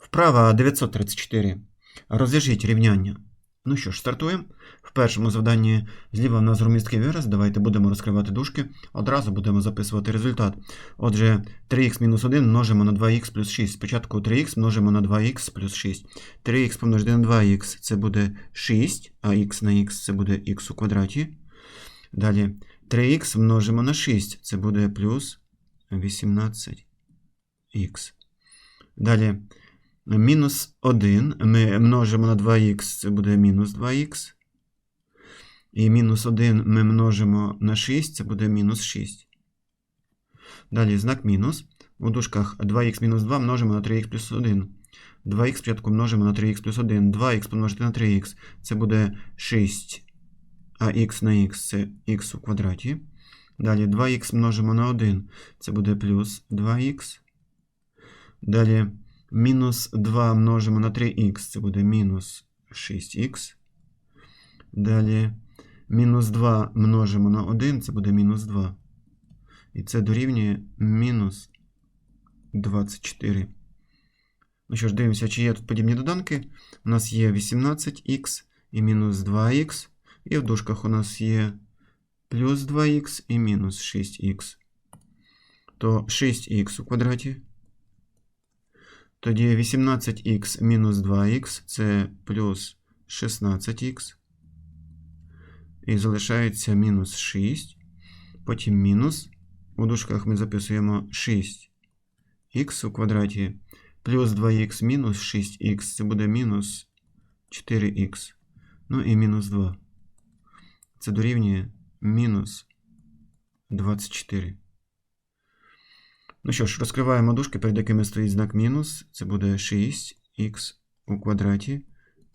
Вправа 934. Розв'яжіть рівняння. Ну що ж, стартуємо. В першому завданні зліва в нас громісткий вираз. Давайте будемо розкривати дужки. Одразу будемо записувати результат. Отже, 3х мінус 1 множимо на 2х плюс 6. Спочатку 3х множимо на 2х плюс 6. 3х помножити на 2х це буде 6, а х на х це буде х у квадраті. Далі 3х множимо на 6, це буде плюс 18х. Далі мінус 1 ми множимо на 2х, це буде мінус 2х. І мінус 1 ми множимо на 6, це буде мінус 6. Далі знак мінус. У дужках 2х мінус 2 множимо на 3х плюс 1. 2х спочатку множимо на 3х плюс 1. 2х помножити на 3х, це буде 6. А х на х це х у квадраті. Далі 2х множимо на 1, це буде плюс 2х. Далі мінус 2 множимо на 3х, це буде мінус 6х. Далі мінус 2 множимо на 1, це буде мінус 2. І це дорівнює мінус 24. Ну що ж, дивимося, чи є тут подібні доданки. У нас є 18х і мінус 2х. І в дужках у нас є плюс 2х і мінус 6х. То 6х у квадраті. Тоді 18х мінус 2х це плюс 16х. І залишається мінус 6. Потім мінус. У дужках ми записуємо 6х у квадраті. Плюс 2х мінус 6х. Це буде мінус 4х. Ну і мінус 2. Це дорівнює мінус 24. Ну що ж, розкриваємо дужки, перед якими стоїть знак мінус. Це буде 6х у квадраті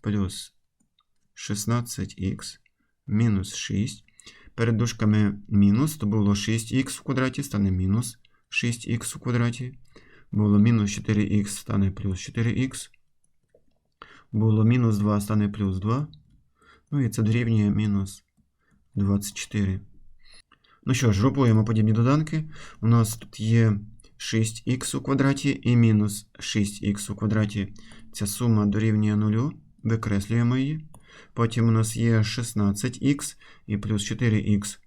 плюс 16х мінус 6. Перед дужками мінус, то було 6х в квадраті, стане мінус 6х у квадраті. Було мінус 4х, стане плюс 4х. Було мінус 2, стане плюс 2. Ну і це дорівнює мінус 24. Ну що ж, групуємо подібні доданки. У нас тут є 6х у квадраті і мінус 6х у квадраті. Ця сума дорівнює 0. Викреслюємо її. Потім у нас є 16х і плюс 4х.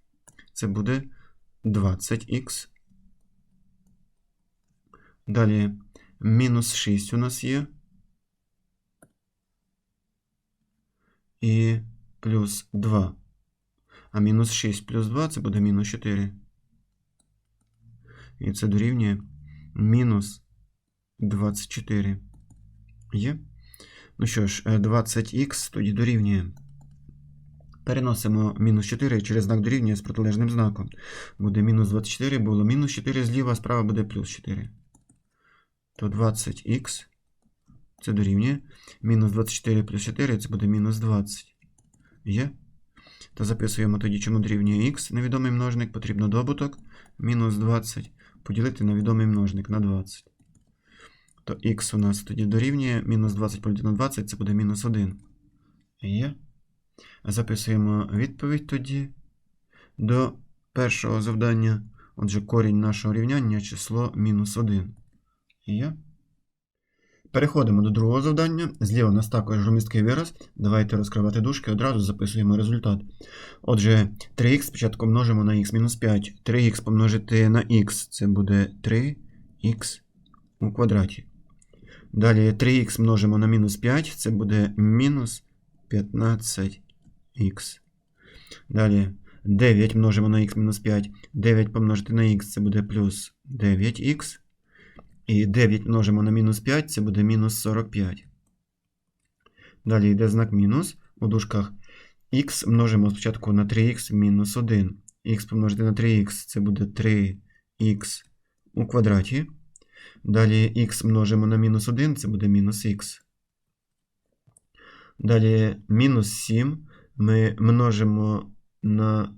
Це буде 20х. Далі мінус 6 у нас є. І плюс 2. А мінус 6 плюс 2 це буде мінус 4. І це дорівнює мінус 24. Є? Ну що ж, 20х тоді дорівнює. Переносимо мінус 4 через знак дорівнює з протилежним знаком. Буде мінус 24, було мінус 4 зліва, справа буде плюс 4. То 20х це дорівнює. Мінус 24 плюс 4 це буде мінус 20. Є? То записуємо тоді, чому дорівнює х. Невідомий множник, потрібно добуток. Мінус 20 поділити на відомий множник на 20. То х у нас тоді дорівнює. Мінус 20 поділити на 20 це буде мінус 1. Є. Записуємо відповідь тоді до першого завдання. Отже, корінь нашого рівняння число мінус 1. Є. Переходимо до другого завдання. Зліва у нас також громісткий вираз. Давайте розкривати дужки, одразу записуємо результат. Отже, 3х спочатку множимо на х-5. 3х помножити на х це буде 3х у квадраті. Далі 3х множимо на мінус 5, це буде мінус 15х. Далі 9 множимо на х мінус 5. 9 помножити на х це буде плюс 9х. І 9 множимо на мінус 5, це буде мінус 45. Далі йде знак мінус. У дужках х множимо спочатку на 3х мінус 1. х помножити на 3х це буде 3х у квадраті. Далі х множимо на мінус 1, це буде мінус х. Далі мінус 7 ми множимо на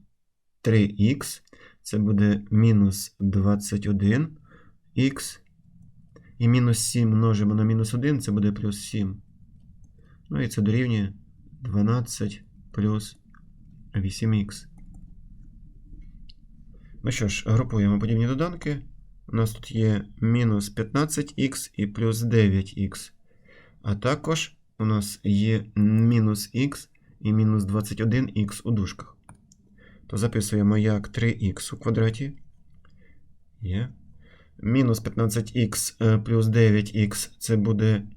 3х, це буде мінус 21х. І мінус 7 множимо на мінус 1, це буде плюс 7. Ну і це дорівнює 12 плюс 8х. Ну що ж, групуємо подібні доданки. У нас тут є мінус 15х і плюс 9х. А також у нас є мінус х і мінус 21х у дужках. То записуємо як 3х у квадраті. Є. Мінус 15х е, плюс 9х це буде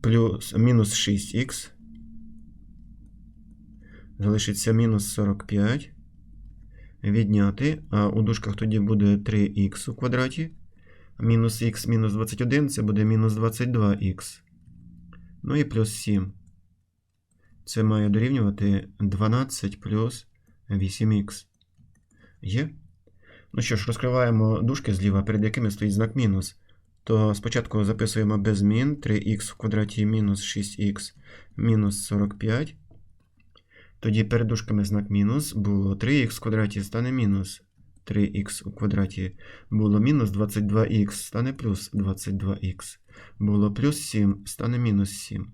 плюс, мінус 6х. Залишиться мінус 45. Відняти. А у дужках тоді буде 3х у квадраті. Мінус х мінус 21 це буде мінус 22х. Ну і плюс 7. Це має дорівнювати 12 плюс 8х. Є? Ну що ж, розкриваємо дужки зліва, перед якими стоїть знак мінус. То спочатку записуємо без змін 3х в квадраті мінус 6х мінус 45. Тоді перед дужками знак мінус було 3х в квадраті стане мінус 3х у квадраті. Було мінус 22х стане плюс 22х. Було плюс 7 стане мінус 7.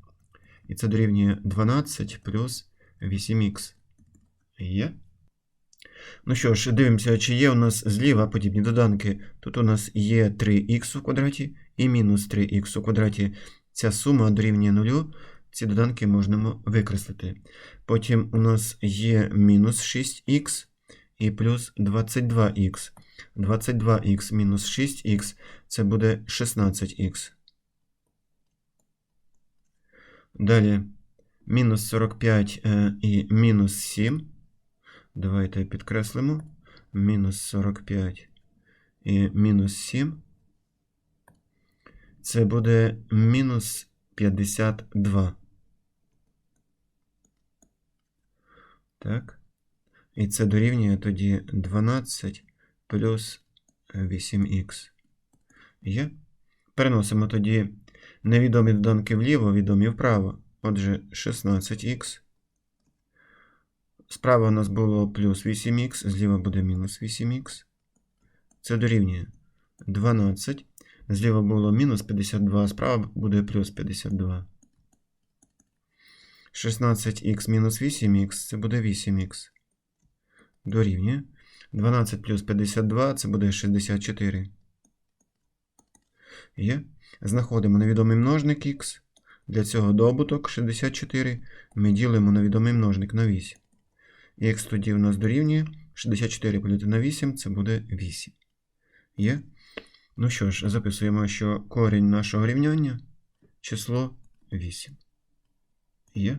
І це дорівнює 12 плюс 8х. Є? Ну що ж, дивимося, чи є у нас зліва подібні доданки. Тут у нас є 3х у квадраті і мінус 3х у квадраті. Ця сума дорівнює 0. Ці доданки можемо викреслити. Потім у нас є мінус 6х і плюс 22х. 22х мінус 6х це буде 16х. Далі мінус 45 е, і мінус 7. Давайте підкреслимо. Мінус 45 і мінус 7. Це буде мінус 52. Так. І це дорівнює тоді 12 плюс 8х. Є. Переносимо тоді невідомі доданки вліво, відомі вправо. Отже, 16х. Справа у нас було плюс 8х, зліва буде мінус 8х. Це дорівнює 12. Зліва було мінус 52, справа буде плюс 52. 16х мінус 8х це буде 8х. Дорівнює. 12 плюс 52 це буде 64. Є. Знаходимо невідомий множник х. Для цього добуток 64. Ми ділимо на відомий множник на 8. Х тоді у нас дорівнює 64 поділити на 8 це буде 8. Є. Ну що ж, записуємо, що корінь нашого рівняння число 8. Є.